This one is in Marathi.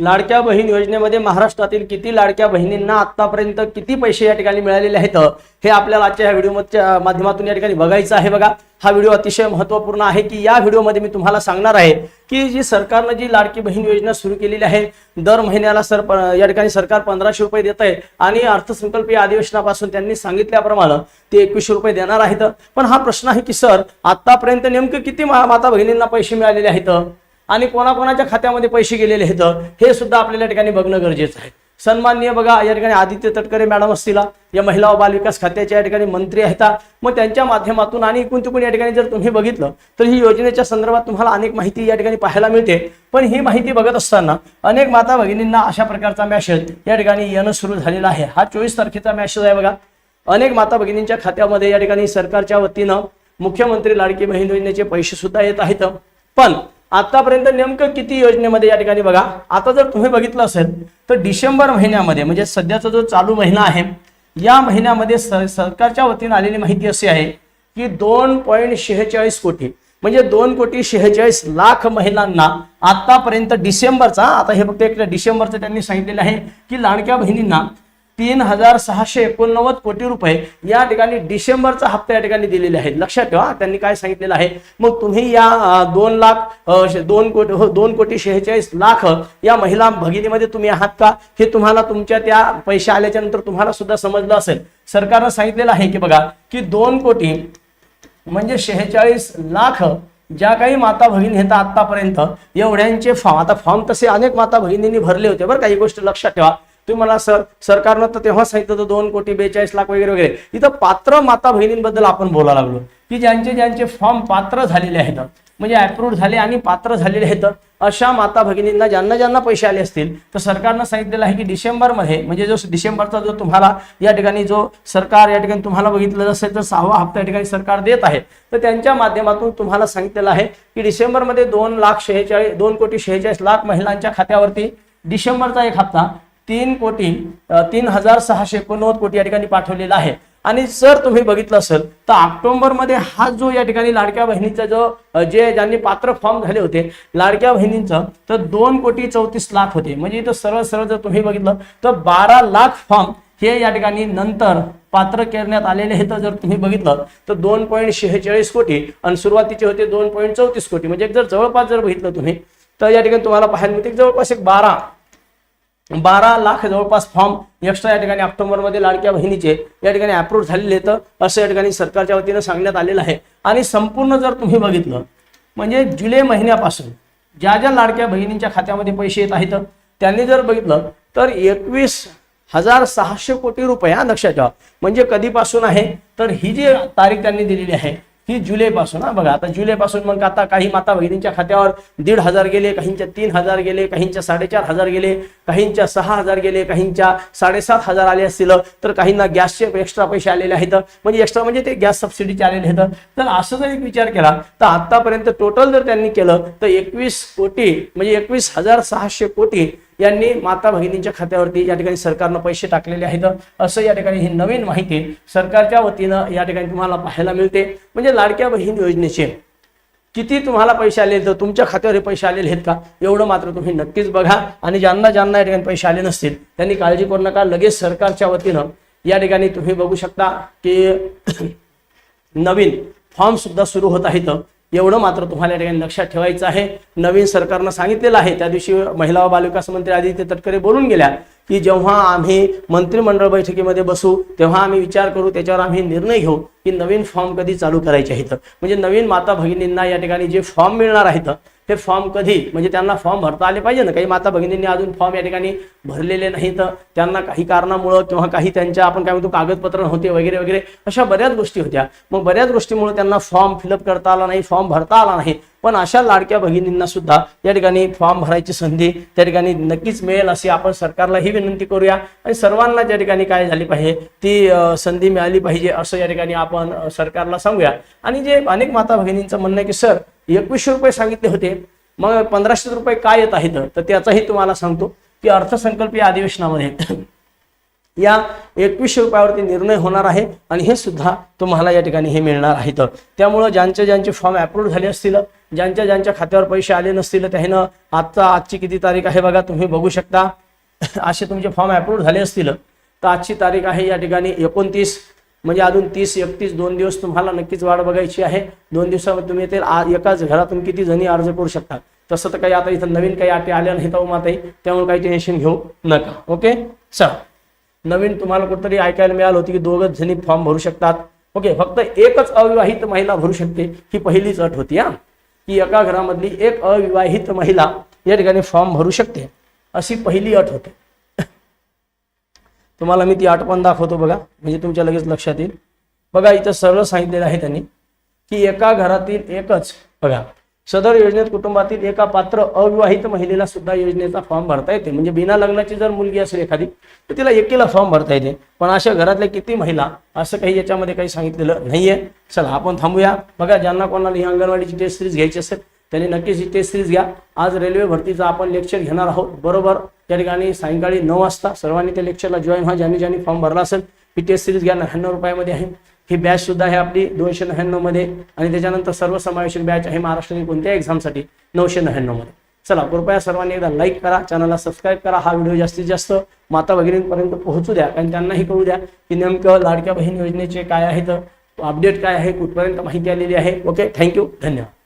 लाडक्या बहीण योजनेमध्ये महाराष्ट्रातील किती लाडक्या बहिणींना आतापर्यंत किती पैसे या ठिकाणी मिळालेले आहेत हे आपल्याला आजच्या या व्हिडिओच्या माध्यमातून या ठिकाणी बघायचं आहे बघा. हा व्हिडिओ अतिशय महत्त्वपूर्ण आहे की या व्हिडिओमध्ये मी तुम्हाला सांगणार आहे की जी सरकारनं जी लाडकी बहीण योजना सुरू केलेली आहे दर महिन्याला सर या ठिकाणी सरकार पंधराशे रुपये देत आहे आणि अर्थसंकल्पीय अधिवेशनापासून त्यांनी सांगितल्याप्रमाणे ते एकवीसशे रुपये देणार आहेत. पण हा प्रश्न आहे की सर आतापर्यंत नेमकं किती माता बहिणींना पैसे मिळालेले आहेत? आणि कोणाकोणाच्या खात्यामध्ये पैसे गेलेले आहेत हे सुद्धा आपल्याला या ठिकाणी बघणं गरजेचं आहे. सन्माननीय बघा या ठिकाणी आदित्य तटकरे मॅडम असतील या महिला व बालविकास खात्याच्या या ठिकाणी मंत्री आहेत. मग त्यांच्या माध्यमातून आणि इकून तिकून या ठिकाणी जर तुम्ही बघितलं तर ही योजनेच्या संदर्भात तुम्हाला अनेक माहिती या ठिकाणी पाहायला मिळते. पण ही माहिती बघत असताना अनेक माता भगिनींना अशा प्रकारचा मॅसेज या ठिकाणी येणं सुरू झालेला आहे. हा चोवीस तारखेचा मॅसेज आहे बघा. अनेक माता भगिनींच्या खात्यामध्ये या ठिकाणी सरकारच्या वतीनं मुख्यमंत्री लाडकी बहीण योजनेचे पैसे सुद्धा येत आहेत. पण आतापर्यंत नेमकं किती योजनेमध्ये या ठिकाणी बघा. आता जर तुम्ही बघितलं असेल तर डिसेंबर महिन्यामध्ये म्हणजे सध्याचा जो चालू महिना आहे या महिन्यामध्ये सरकारच्या वतीनं आलेली माहिती अशी आहे की दोन पॉईंट शेहेचाळीस कोटी म्हणजे दोन कोटी शेहेचाळीस लाख महिलांना आतापर्यंत डिसेंबरचा आता हे फक्त एक डिसेंबरचं त्यांनी सांगितलेलं आहे की लाडक्या बहिणींना तीन हजार सहाशे एकोणनव्वद कोटी रुपये या ठिकाणी डिसेंबरचा हप्ता या ठिकाणी दिलेले आहेत. लक्षात ठेवा त्यांनी काय सांगितलेलं आहे? मग तुम्ही या दोन लाख दोन कोटी हो, दोन कोटी शेहेचाळीस लाख या महिला भगिनीमध्ये तुम्ही आहात का? हे तुम्हाला तुमच्या त्या पैसे आल्याच्यानंतर तुम्हाला सुद्धा समजलं असेल. सरकारनं सांगितलेलं आहे की बघा की दोन कोटी म्हणजे शेहेचाळीस लाख ज्या काही माता भगिनी आहेत आतापर्यंत एवढ्यांचे फॉर्म आता फॉर्म तसे अनेक माता भगिनींनी भरले होते बरं काही गोष्ट लक्षात ठेवा. तुम्ही म्हणा सर सरकारनं तर तेव्हा सांगितलं होतं दोन कोटी बेचाळीस लाख वगैरे वगैरे. इथं पात्र माता भगिनींबद्दल आपण बोलायला लागलो. की ज्यांचे ज्यांचे फॉर्म पात्र झालेले आहेत म्हणजे अप्रूव्ह झाले आणि पात्र झालेले आहेत अशा माता भगिनींना ज्यांना ज्यांना पैसे आले असतील तर सरकारनं सांगितलेलं आहे की डिसेंबरमध्ये म्हणजे जो डिसेंबरचा जो तुम्हाला या ठिकाणी जो सरकार या ठिकाणी तुम्हाला बघितलं असेल तर सहावा हप्ता या ठिकाणी सरकार देत आहे. तर त्यांच्या माध्यमातून तुम्हाला सांगितलेलं आहे की डिसेंबरमध्ये दोन लाख शेहेचाळीस दोन कोटी शेहेचाळीस लाख महिलांच्या खात्यावरती डिसेंबरचा एक हप्ता तीन कोटी तीन हजार सहाशे एकोणनव्वद कोटी या ठिकाणी पाठवलेला आहे. आणि जर तुम्ही बघितलं असेल तर ऑक्टोबरमध्ये हा जो या ठिकाणी लाडक्या बहिणीचा जो जे ज्यांनी पात्र फॉर्म झाले होते लाडक्या बहिणींचं तर दोन कोटी चौतीस लाख होते. म्हणजे इथं सरळ सरळ जर तुम्ही बघितलं तर बारा लाख फॉर्म हे या ठिकाणी नंतर पात्र करण्यात आलेले आहेत. जर तुम्ही बघितलं तर दोन पॉईंट शेहेचाळीस कोटी आणि सुरुवातीचे होते दोन पॉईंट चौतीस कोटी. म्हणजे जर जवळपास जर बघितलं तुम्ही तर या ठिकाणी तुम्हाला पाहायला मिळते जवळपास एक बारा बारा लाख जवळपास फॉर्म एक्स्ट्रा या ठिकाणी ऑक्टोबरमध्ये लाडक्या बहिणीचे या ठिकाणी अप्रूव्ह झालेले आहेत. असं या ठिकाणी सरकारच्या वतीनं सांगण्यात आलेलं आहे. आणि संपूर्ण जर तुम्ही बघितलं म्हणजे जुलै महिन्यापासून ज्या ज्या लाडक्या बहिणींच्या खात्यामध्ये पैसे येत आहेत त्यांनी जर बघितलं तर एकवीस हजार सहाशे कोटी रुपये हा लक्षात ठेवा म्हणजे कधीपासून आहे? तर ही जी तारीख त्यांनी दिलेली आहे ही जुलैपासून हा बघा आता जुलैपासून मग आता काही माता भगिनींच्या खात्यावर दीड हजार गेले काहींच्या तीन हजार गेले काहींच्या साडेचार हजार गेले काहींच्या सहा हजार गेले काहींच्या साडेसात हजार आले असतील तर काहींना गॅसचे एक्स्ट्रा पैसे आलेले आहेत. म्हणजे एक्स्ट्रा म्हणजे ते गॅस सबसिडीचे आलेले आहेत. तर असं जर एक विचार केला तर आतापर्यंत टोटल जर त्यांनी केलं तर एकवीस कोटी म्हणजे एकवीस हजार सहाशे कोटी यांनी माता भगिनींच्या खात्यावरती या ठिकाणी सरकारनं पैसे टाकलेले आहेत. असं या ठिकाणी ही नवीन माहिती सरकारच्या वतीनं या ठिकाणी तुम्हाला पाहायला मिळते. म्हणजे लाडक्या बहीण योजनेचे किती तुम्हाला पैसे आले तर तुमच्या खात्यावर हे पैसे आलेले आहेत का? एवढं मात्र तुम्ही नक्कीच बघा. आणि ज्यांना ज्यांना या ठिकाणी पैसे आले नसतील त्यांनी काळजी करू नका. लगेच सरकारच्या वतीनं या ठिकाणी तुम्ही बघू शकता की नवीन फॉर्म सुद्धा सुरू होत आहेत. एवढं मात्र तुम्हाला या ठिकाणी लक्षात ठेवायचं आहे. नवीन सरकारनं सांगितलेलं आहे. त्या दिवशी महिला व बालविकास मंत्री आदित्य तटकरे बोलून गेल्या. की जेव्हा आम्ही मंत्रिमंडळ बैठकीमध्ये बसू तेव्हा आम्ही विचार करू त्याच्यावर आम्ही निर्णय घेऊ की नवीन फॉर्म कधी चालू करायचे आहेत. म्हणजे नवीन माता भगिनींना या ठिकाणी जे फॉर्म मिळणार आहेत हे फॉर्म कधी म्हणजे त्यांना फॉर्म भरता आले पाहिजे ना? काही माता भगिनींनी अजून फॉर्म या ठिकाणी भरलेले नाहीत. त्यांना काही कारणामुळं किंवा काही त्यांच्या आपण काय म्हणतो कागदपत्र नव्हते वगैरे वगैरे अशा बऱ्याच गोष्टी होत्या. मग बऱ्याच गोष्टीमुळे त्यांना फॉर्म फिलअप करता आला नाही फॉर्म भरता आला नाही. पण अशा लाडक्या भगिनींना सुद्धा या ठिकाणी फॉर्म भरायची संधी त्या ठिकाणी नक्कीच मिळेल अशी आपण सरकारला ही विनंती करूया. आणि सर्वांना त्या ठिकाणी काय झाली पाहिजे ती संधी मिळाली पाहिजे असं या ठिकाणी आपण सरकारला सांगूया. आणि जे अनेक माता भगिनींचं म्हणणं आहे की सर एकवीसशे रुपये सांगितले होते मग पंधराशे रुपये काय येत आहेत? तर त्याचाही तुम्हाला सांगतो की अर्थसंकल्पीय अधिवेशनामध्ये या एकवीसशे रुपयावरती निर्णय होणार आहे आणि हे सुद्धा तुम्हाला या ठिकाणी हे मिळणार आहेत त्यामुळं ज्यांचे ज्यांचे फॉर्म अप्रूव्ह झाले असतील ज्यांच्या ज्यांच्या खात्यावर पैसे आले नसतील त्यानं आजचा आजची किती तारीख आहे बघा तुम्ही बघू शकता. असे तुमचे फॉर्म अप्रूव्ह झाले असतील. तर आजची तारीख आहे या ठिकाणी एकोणतीस म्हणजे अजून तीस एकतीस दोन दिवस तुम्हाला नक्कीच वाट बघायची आहे. दोन दिवसामध्ये तुम्ही येथे एकाच घरातून किती जणी अर्ज करू शकता तसं तर काही आता इथं नवीन काही अटी आल्या नाही तर माताई त्यामुळे काही टेन्शन घेऊ नका. ओके? चला. नवीन तुम्हाला कुठतरी ऐकायला मिळालं होती की दोघच जणी फॉर्म भरू शकतात. ओके फक्त एकच अविवाहित महिला भरू शकते ही पहिलीच अट होती हा. की एका घरामधली एक अविवाहित महिला या ठिकाणी फॉर्म भरू शकते अशी पहिली अट होते. तुम्हाला मी ती आठ पण दाखवतो बघा म्हणजे तुमच्या लगेच लक्षात येईल. बघा इथं सरळ सांगितलेलं आहे त्यांनी की एका घरातील एकच बघा सदर योजनेत कुटुंबातील एका पात्र अविवाहित महिलेला सुद्धा योजनेचा फॉर्म भरता येते. म्हणजे बिना लग्नाची जर मुलगी असेल एखादी तर तिला एकीला फॉर्म भरता येते. पण अशा घरातल्या किती महिला असं काही याच्यामध्ये काही सांगितलेलं नाहीये. चला आपण थांबूया. बघा ज्यांना कोणाला ही अंगणवाडीची टेस्ट सिरीज घ्यायची असेल त्यांनी नक्कीच ही टेस्ट सिरीज घ्या. आज रेल्वे भरतीचा आपण लेक्चर घेणार आहोत. बरोबर? त्या ठिकाणी सायंकाळी नऊ वाजता सर्वांनी त्या लेक्चरला जॉईन व्हा. ज्यांनी ज्यांनी फॉर्म भरला असेल ही टेस्ट सिरीज घ्या. नव्याण्णव रुपयामध्ये आहे. ही बॅच सुद्धा आहे आपली दोनशे नव्याण्णवमध्ये. आणि त्याच्यानंतर सर्वसमावेशक बॅच आहे महाराष्ट्रातील कोणत्या एक्झामसाठी नऊशे नव्याण्णवमध्ये. चला कृपया सर्वांनी एकदा लाईक करा चॅनलला सबस्क्राईब करा. हा व्हिडिओ जास्तीत जास्त माता भगिनींपर्यंत पोहोचू द्या कारण त्यांनाही कळू द्या की नेमकं लाडक्या बहीण योजनेचे काय आहेत अपडेट काय आहे कुठपर्यंत माहिती आलेली आहे. ओके थँक्यू धन्यवाद.